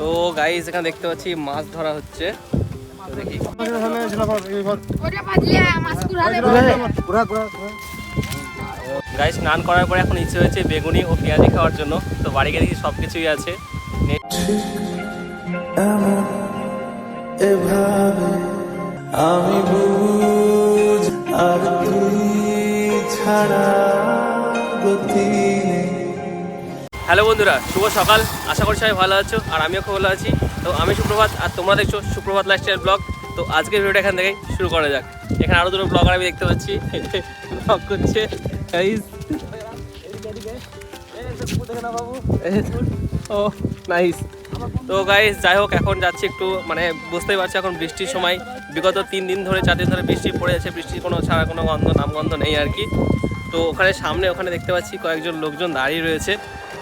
তো গাইজ এখানে দেখতে পাচ্ছি মাছ ধরা হচ্ছে। গাইজ স্নান করার পরে এখন ইচ্ছে হয়েছে বেগুনি ও পেঁয়াজি খাওয়ার জন্য। তো বাড়ি গিয়ে সব কিছুই আছে। আমি বুঝ আর ছাড়া হ্যালো বন্ধুরা, শুভ সকাল। আশা করি সবাই ভালো আছো, আর আমিও খুব ভালো আছি। তো আমি সুপ্রভাত, আর তোমরা দেখছ সুপ্রভাত লাইফস্টাইল ব্লগ তো আজকের ভিডিওটা এখান থেকেই শুরু করা যাক। এখানে আরও দুটো ব্লগার আমি দেখতে পাচ্ছি। ব্লগ করছে ও নাইস তো গাইস যাই হোক, এখন যাচ্ছি একটু মানে বুঝতেই পারছি, এখন বৃষ্টির সময়। বিগত তিন দিন ধরে, চার দিন ধরে বৃষ্টি পড়ে যাচ্ছে বৃষ্টির কোনো ছাড়া কোনো গন্ধ, নামগন্ধ নেই আর কি। তো ওখানে সামনে ওখানে দেখতে পাচ্ছি কয়েকজন লোকজন দাঁড়িয়ে রয়েছে।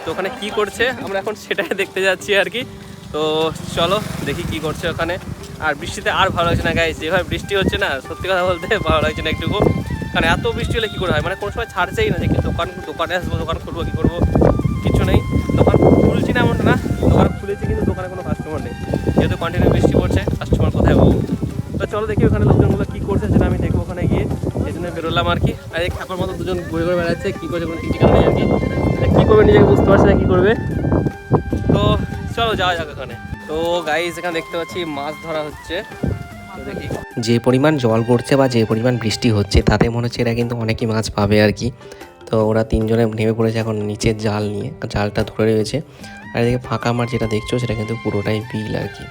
তো ওখানে কি করছে? আমরা এখন সেটাই দেখতে যাচ্ছি আর কি। তো চলো দেখি কি করছে ওখানে। আর বৃষ্টিতে আর ভালো লাগছে না গাইস যেভাবে বৃষ্টি হচ্ছে না, সত্যি কথা বলতে ভালো লাগছে না একটুকু। কারণ এত বৃষ্টি হলে কী করে হয়? মানে কোনো সময় ছাড়ছেই না যে কি দোকান, দোকানে আসব, দোকান খুলবো, কী করব? কিছু নেই। দোকান খুলছি না এমনটা না। দোকান খুলেছি কিন্তু দোকানে কোনো কাস্টমার নেই। যেহেতু কন্টিনিউ বৃষ্টি পড়ছে কাস্টমার কোথায় পাবো? তো চলো দেখি ওখানে লোকজনগুলো কী করছে সেটা আমি দেখব ওখানে গিয়ে। এই জন্য বেরোলাম আর কি। ঠাকুর মতো দুজন ঘুরে ঘুরে বেড়াচ্ছে, কী করছে কোনো ঠিক নেই আর কি। মানে কী করবে নিজেকে বুঝতে পারছে না, কী করবে? তো চলো যাওয়া যাক ওখানে। তো গাইস এখানে দেখতে পাচ্ছি মাছ ধরা হচ্ছে। যে পরিমাণ জল পড়ছে বা যে পরিমাণ বৃষ্টি হচ্ছে, তাতে মনে হচ্ছে এরা কিন্তু অনেকই মাছ পাবে আর কি। তো ওরা তিনজনে নেমে পড়েছে এখন নিচের জাল নিয়ে, জালটা ধরে রয়েছে। আর এদিকে ফাঁকা মাঠ যেটা দেখছ, সেটা কিন্তু পুরোটাই বিল আর কি।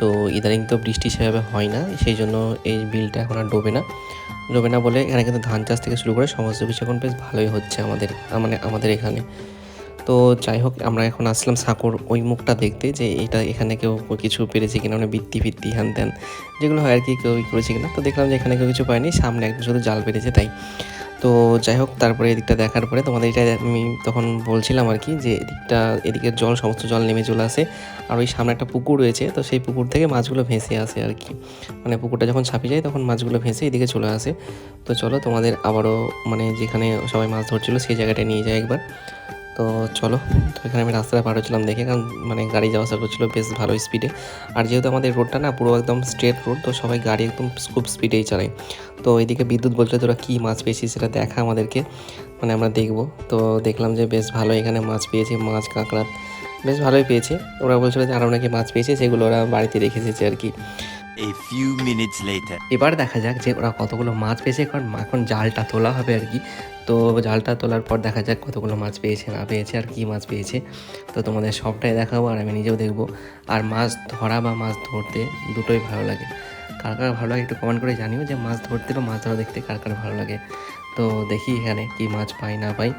তো ইদানিং তো বৃষ্টি সেভাবে হয় না, সেই জন্য এই বিলটা এখন আর ডোবে না। ডোবে না বলে, এখানে কিন্তু ধান চাষ থেকে শুরু করে সমস্ত কিছু এখন বেশ ভালোই হচ্ছে আমাদের মানে আমাদের এখানে। তো যাই হোক, আমরা এখন আসলাম সাঁকোর ওই মুখটা দেখতে যে এটা এখানে কেউ কিছু পেরেছে কিনা মানে বৃত্তি ফিত্তি হ্যান ত্যান যেগুলো হয় আর কি কেউ করেছে কিনা। তো দেখলাম যে এখানে কেউ কিছু পায়নি, সামনে একদম শুধু জাল পেরেছে, তাই। তো যাই হোক, তারপরে এদিকটা দেখার পরে তোমাদের এটা আমি তখন বলছিলাম আর কি যে এদিকটা, এদিকের জল, সমস্ত জল নেমে চলে আসে। আর ওই সামনে একটা পুকুর রয়েছে, তো সেই পুকুর থেকে মাছগুলো ভেসে আসে আর কি। মানে পুকুরটা যখন ছাপিয়ে যায় তখন মাছগুলো ভেসে এদিকে চলে আসে। তো চলো তোমাদের আবারও মানে যেখানে সবাই মাছ ধরছিল সেই জায়গাটায় নিয়ে যায় একবার। তো চলো, তো এখানে আমি রাস্তাটা পার হচ্ছিলাম দেখে কারণ মানে গাড়ি যাওয়া আসা করছিল বেশ ভালো স্পিডে আর যেহেতু আমাদের রোডটা না পুরো একদম স্ট্রেট রোড তো সবাই গাড়ি একদম খুব স্পিডেই চালায়। তো এদিকে বিদ্যুৎ বলছিল তোরা কী মাছ পেয়েছিস সেটা দেখা আমাদেরকে। মানে আমরা দেখব। তো দেখলাম যে বেশ ভালো এখানে মাছ পেয়েছে, মাছ, কাঁকড়া, বেশ ভালোই পেয়েছে। ওরা বলছিল যে আরও নাকি মাছ পেয়েছে, সেগুলো ওরা বাড়িতে রেখে এসেছে আর কি। A few minutes later. এবার দেখা যাক যে ওরা কতগুলো মাছ পেয়েছে কারণ এখন জালটা তোলা হবে আর কি। তো জালটা তোলার পর দেখা যাক কতগুলো মাছ পেয়েছে না পেয়েছে আর কি মাছ পেয়েছে। তো তোমাদের সবটাই দেখাবো আর আমি নিজেও দেখব। আর মাছ ধরা বা মাছ ধরতে দুটোই ভালো লাগে। কার কার ভালো লাগে একটু কমেন্ট করে জানিও যে মাছ ধরতে বা মাছ ধরা দেখতে কার কার ভালো লাগে। তো দেখি এখানে কি মাছ পাই না পাই।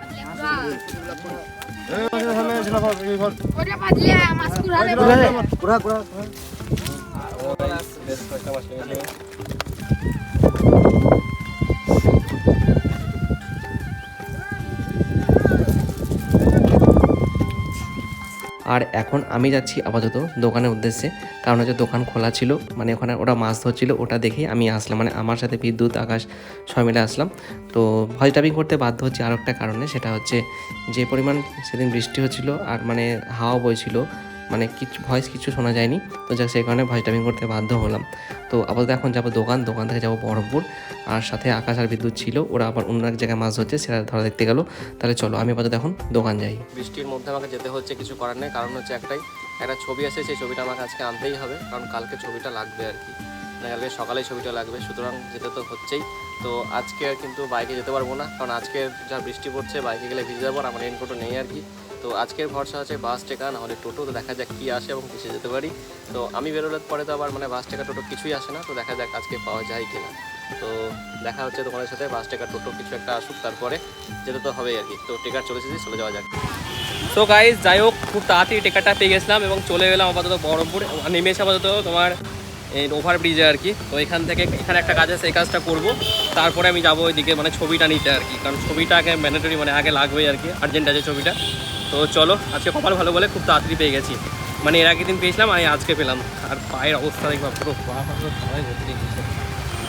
আর এখন আমি যাচ্ছি আপাতত দোকানের উদ্দেশ্যে, কারণ হচ্ছে দোকান খোলা ছিল মানে ওখানে ওরা মাছ ধরছিল, ওটা দেখেই আমি আসলাম মানে আমার সাথে বিদ্যুৎ, আকাশ সবাই মিলে আসলাম। তো ভয়েস ডাবিং করতে বাধ্য হচ্ছে আরও একটা কারণে, সেটা হচ্ছে যে পরিমাণ সেদিন বৃষ্টি হচ্ছিল, আর মানে হাওয়া বইছিল মানে কিছু ভয়েস কিছু শোনা যায়নি। তো যাক, সেই কারণে ভয়েস ডাবিং করতে বাধ্য হলাম। তো আপাতত এখন যাব দোকান দোকান থেকে যাব বহরমপুর। আর সাথে আকাশ আর বিদ্যুৎ ছিল, ওরা আবার অন্য এক জায়গায় মাছ ধরছে, সেটা ধরা দেখতে গেল। তাহলে চলো, আমি আপাতত এখন দোকান যাই। বৃষ্টির মধ্যে আমাকে যেতে হচ্ছে, কিছু করার নেই। কারণ হচ্ছে একটাই, একটা ছবি আছে, সেই ছবিটা আমাকে আজকে আনতেই হবে। কারণ কালকে ছবিটা লাগবে আর কি। কালকে সকালে ছবিটা লাগবে, সুতরাং যেতে তো হচ্ছেই। তো আজকে আর কিন্তু বাইকে যেতে পারব না, কারণ আজকে যা বৃষ্টি পড়ছে, বাইকে গেলে ভিজে যাব আর আমার রেনকোটও নেই আর কি। তো আজকের ভরসা আছে বাস টেকা, নাহলে টোটো, তো দেখা যাক কী আসে এবং কিসে যেতে পারি। তো আমি বেরোলে পরে তো আবার মানে বাস টেকা, টোটো কিছুই আসে না, তো দেখা যাক আজকে পাওয়া যায় কিনা। তো দেখা হচ্ছে তোমাদের সাথে, বাস টেকা, টোটো কিছু একটা আসুক তারপরে, যেতে তো হবেই আর কি। তো টেকার চলে এসেছি, চলে যাওয়া যাক। তো গাইজ যাই হোক, খুব তাড়াতাড়ি টিকারটা পেয়ে গেছিলাম এবং চলে গেলাম আপাতত বহরমপুর। নেমে এসে আপাতত তোমার এই ওভার ব্রিজে আর কি। তো এখান থেকে এখানে একটা কাজ আছে এই কাজটা করব। তারপরে আমি যাব ওইদিকে মানে ছবিটা নিতে আর কি। কারণ ছবিটা আগে ম্যান্ডেটরি মানে আগে লাগবেই আর কি আর্জেন্ট আছে ছবিটা। তো চলো, আজকে কপাল ভালো বলে খুব তাড়াতাড়ি পেয়ে গেছি। মানে এর আগের দিন পেয়েছিলাম আমি আজকে পেলাম। আর পায়ের অবস্থা দেখবা পুরো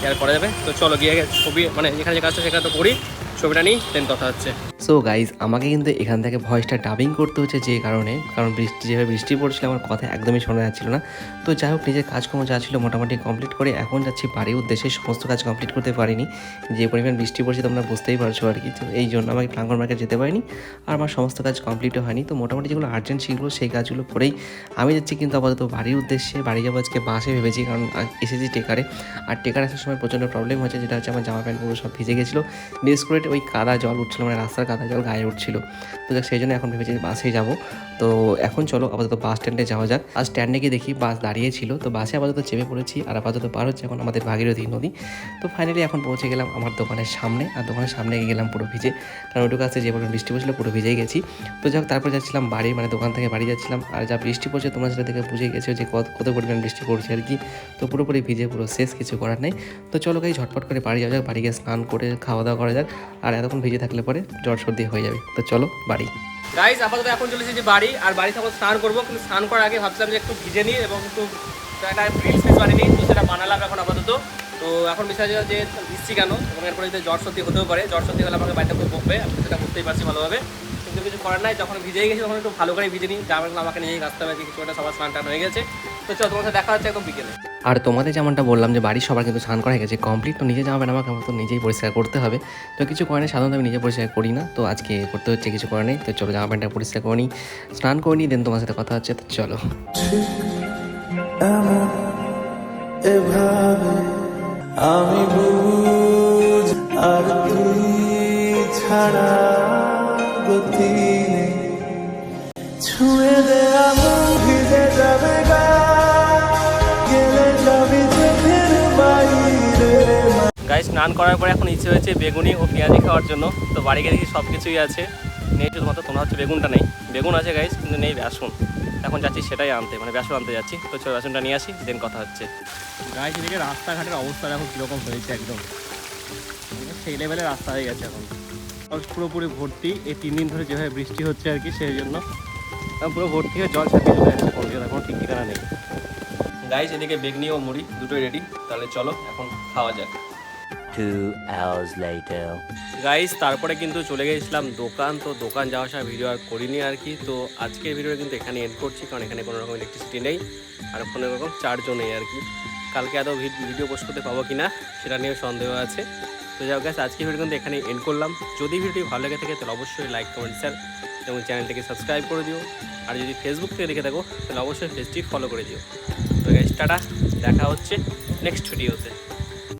আর করা যাবে? তো চলো গিয়ে ছবি মানে যেখানে যে কাজটা সেখানে তো করি। ছবিটা নিই দেন কথা হচ্ছে। সো গাইজ আমাকে কিন্তু এখান থেকে ভয়েসটা ডাবিং করতে হচ্ছে যে কারণে, কারণ বৃষ্টি, যেভাবে বৃষ্টি পড়ছিল, আমার কথা একদমই শোনা যাচ্ছিল না। তো যাই হোক, নিজের কাজকর্ম যা ছিল মোটামুটি কমপ্লিট করে এখন যাচ্ছি বাড়ির উদ্দেশ্যে। সমস্ত কাজ কমপ্লিট করতে পারিনি। যে পরিমাণ বৃষ্টি পড়ছে তোমরা বুঝতেই পারছ আর কি। তো এই জন্য আমাকে প্রাঙ্গন মার্কেট যেতে পারিনি আর আমার সমস্ত কাজ কমপ্লিটও হয়নি। তো মোটামুটি যেগুলো আর্জেন্ট ছিল, সেই কাজগুলো করেই আমি যাচ্ছি কিন্তু আপাতত বাড়ির উদ্দেশ্যে। বাড়ি যাব আজকে বাসে ভেবেছি, কারণ এসেছি টেকারে। আর টেকার আসার সময় প্রচণ্ড প্রবলেম হচ্ছে, যেটা হচ্ছে আমার জামা প্যান্টগুলো সব ভিজে গেছিল। বিশেষ করে ওই কাদা জল উঠছিলো মানে রাস্তার কাদা জল গায়ে উঠছিল। তো যাক, সেই জন্য এখন ভেবেছি যে বাসেই যাব। তো এখন চলো আপাতত বাস স্ট্যান্ডে যাওয়া যাক। আর স্ট্যান্ডে গিয়ে দেখি বাস দাঁড়িয়ে ছিল। তো বাসে আপাতত চেপে পড়েছি। আর আপাতত পার হচ্ছে এখন আমাদের ভাগীরথী নদী। তো ফাইনালি এখন পৌঁছে গেলাম আমার দোকানের সামনে। আর দোকানের সামনে গেলাম পুরো ভিজে। কারণ ওটুকু আসতে যে পরিমাণ বৃষ্টি পড়ছিল পুরো ভিজেই গেছি। তো যাক, তারপর যাচ্ছিলাম বাড়ি মানে দোকান থেকে বাড়ি যাচ্ছিলাম। আর যা বৃষ্টি পড়ছে তোমরা সেটা দেখে বুঝে গেছো যে কত কত পরিমাণ বৃষ্টি পড়ছে আর কি। তো পুরোপুরি ভিজে, পুরো শেষ, কিছু করার নেই। তো চলো গাই, ঝটপট করে বাড়ি যাওয়া যাক। বাড়ি গিয়ে স্নান করে, খাওয়া দাওয়া করা যাক। আর এতক্ষণ ভিজে থাকলে পরে জ্বর সর্দি হয়ে যাবে। তো চলো, বাড়ি। গাইজ আপাতত এখন চলে যে বাড়ি, আর বাড়ি থেকে স্নান করব, কিন্তু স্নান করার আগে ভাবছিলাম যে একটু ভিজে নিই এবং একটু একটা রিলস ফিস বানিয়ে নিই, তো সেটা বানালাম এখন আপাতত। তো এখন বিষয় যে ভিজছি কেন, এবং এরপরে যদি জ্বর সর্দি হতেও পারে জ্বর সর্দি হলে আমাকে বাড়িতে খুব বকবে, আমি সেটা বুঝতেই পারছি ভালোভাবে। কিন্তু কিছু করার নাই, যখন ভিজেই গেছি তখন একটু ভালো করে ভিজে নিই জামাগুলো আমাকে নিয়েই কাজতে হবে কিছু একটা সবার স্নান টান হয়ে গেছে। তো চলো তোমার সাথে দেখা হচ্ছে একদম বিকেলে। আর তোমাদের যেমনটা বললাম যে বাড়ির সবার কিন্তু স্নান করা হয়ে গেছে কমপ্লিট তো নিজে জামা প্যান্ট আমাকে তো নিজেই পরিষ্কার করতে হবে। তো কিছু করে নেই সাধারণত আমি নিজে পরিষ্কার করি না তো আজকে করতে হচ্ছে কিছু করে নেই। তো চলো জামা প্যান্টটা পরিষ্কার করে নিই স্নান করে নিই দেন তোমার সাথে কথা হচ্ছে তো চলো। এভাবে আমি বুঝ আর তুই ছাড়া গতি। স্নান করার পরে এখন ইচ্ছে হয়েছে বেগুনি ও পেঁয়াজি খাওয়ার জন্য। তো বাড়ি গিয়ে দেখি সব কিছুই আছে। নেই শুধুমাত্র তোমার হচ্ছে বেগুনটা নেই। বেগুন আছে গাইস কিন্তু নেই বেসন। এখন যাচ্ছি সেটাই আনতে মানে বেসন আনতে যাচ্ছি। তো চলো বেসনটা নিয়ে আসি দেন কথা হচ্ছে। গাইস এদিকে রাস্তাঘাটের অবস্থা এখন কীরকম হয়েছে একদম। সেই লেভেলের রাস্তা হয়ে গেছে এখন। পুরোপুরি ভর্তি এই তিন দিন ধরে যেভাবে বৃষ্টি হচ্ছে আর কি সেই জন্য। এখন পুরো ভর্তি হয়ে জল ছাপিয়ে চলে যাচ্ছে কোনো জায়গায় কোনো ঠিক ঠিকানা নেই। গাইস এদিকে বেগনি ও মুড়ি দুটোই রেডি তাহলে চলো এখন খাওয়া যাক। later. গাইস তারপরে কিন্তু চলে গেছিলাম দোকান, তো দোকান যাওয়ার সময় ভিডিও আর করিনি আর কি। তো আজকের ভিডিও কিন্তু এখানে এড করছি, কারণ এখানে কোনো রকম ইলেকট্রিসিটি নেই, আর কোনো রকম চার্জও নেই আর কি। কালকে এত ভিডিও পোস্ট করতে পাবো কি না সেটা নিয়েও সন্দেহ আছে। তো যাই গাছ আজকের ভিডিও কিন্তু এখানে এন্ড করলাম। যদি ভিডিওটি ভালো লেগে থাকে, তাহলে অবশ্যই লাইক কমেন্ট শেয়ার এবং চ্যানেলটিকে সাবস্ক্রাইব করে দিও। আর যদি ফেসবুক থেকে দেখে থাকো, তাহলে অবশ্যই পেজটি ফলো করে দিও। তো গাইস টাটা, দেখা হচ্ছে নেক্সট ভিডিওতে